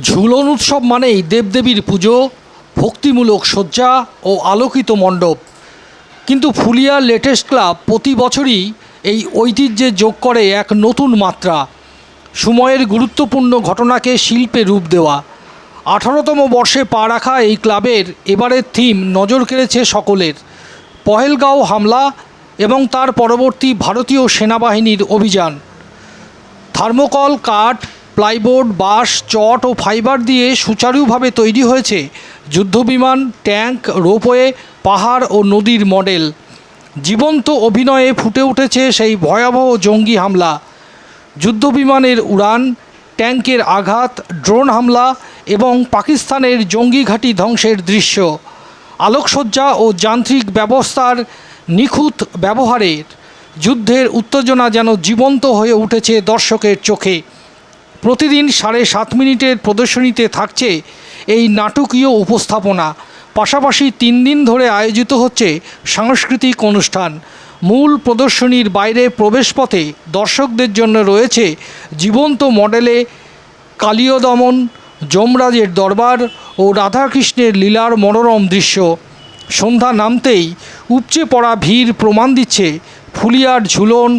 ঝুলন উৎসব মানেই দেবদেবীর পুজো, ভক্তিমূলক সজ্জা ও আলোকিত মণ্ডপ। কিন্তু ফুলিয়া লেটেস্ট ক্লাব প্রতি বছরই এই ঐতিহ্যে যোগ করে এক নতুন মাত্রা, সময়ের গুরুত্বপূর্ণ ঘটনাকে শিল্পে রূপ দেওয়া। আঠারোতম বর্ষে পা রাখা এই ক্লাবের এবারের থিম নজর কেড়েছে সকলের, পহেলগাঁও হামলা এবং তার পরবর্তী ভারতীয় সেনাবাহিনীর অভিযান। থার্মোকল, কাঠ প্লাইবোর্ড, বাঁশ, চট ও ফাইবার দিয়ে সুচারুভাবে তৈরি হয়েছে যুদ্ধবিমান, ট্যাঙ্ক, রোপওয়ে, পাহাড় ও নদীর মডেল। জীবন্ত অভিনয়ে ফুটে উঠেছে সেই ভয়াবহ জঙ্গি হামলা। যুদ্ধবিমানের উড়ান, ট্যাঙ্কের আঘাত, ড্রোন হামলা এবং পাকিস্তানের জঙ্গি ঘাঁটি ধ্বংসের দৃশ্য। আলোকসজ্জা ও যান্ত্রিক ব্যবস্থার নিখুঁত ব্যবহারের যুদ্ধের উত্তেজনা যেন জীবন্ত হয়ে উঠেছে দর্শকের চোখে। প্রতিদিন সাড়ে সাত মিনিটের প্রদর্শনীতে থাকছে এই নাটকীয় উপস্থাপনা। পাশাপাশি তিন দিন ধরে আয়োজিত হচ্ছে সাংস্কৃতিক অনুষ্ঠান। মূল প্রদর্শনীর বাইরে প্রবেশপথে দর্শকদের জন্য রয়েছে জীবন্ত মডেলে কালীয় দমন যমরাজের দরবার ও রাধাকৃষ্ণের লীলার মনোরম দৃশ্য। সন্ধ্যা নামতেই উপচে পড়া ভিড় প্রমাণ দিচ্ছে ফুলিয়ার ঝুলন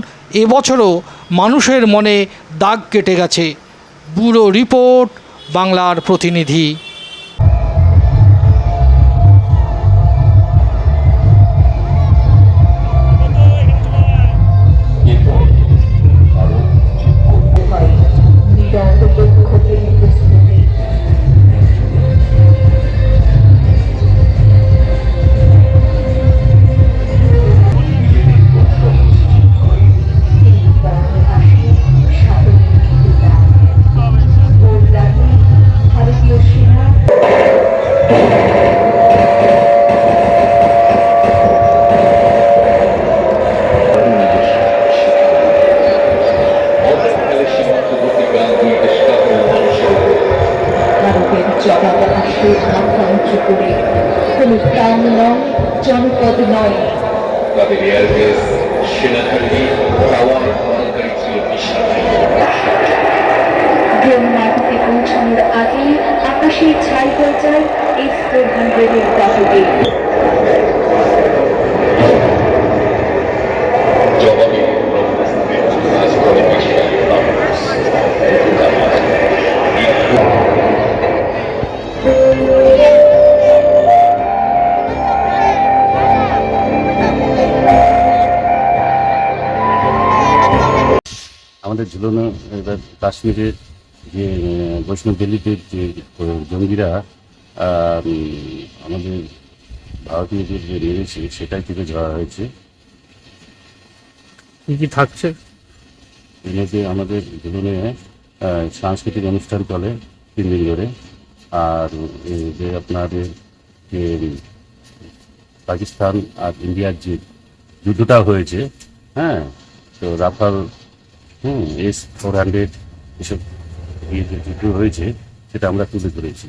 এবছরও মানুষের মনে দাগ কেটে গেছে। ব্যুরো রিপোর্ট বাংলার প্রতিনিধি। প্রাণ নয় জনপদ নয় তাদের এয়ারবেস সেনাঘাটি টাওয়ার আমাদের ঝুলনো এবার কাশ্মীরে যে বৈষ্ণব দিল্লিতে যে জঙ্গিরা আমাদের ভারতীয়দের যে মেরেছে সেটাই থেকে ধরা হয়েছে। কী কী থাকছে? মধ্যে আমাদের ঝুলনে সাংস্কৃতিক অনুষ্ঠান চলে তিন দিন ধরে। আর যে আপনাদের যে পাকিস্তান আর ইন্ডিয়ার যে যুদ্ধটা হয়েছে হ্যাঁ তো রাফাল হুম এস ফোর হান্ড্রেড এসব হয়েছে সেটা আমরা তুলে ধরেছি।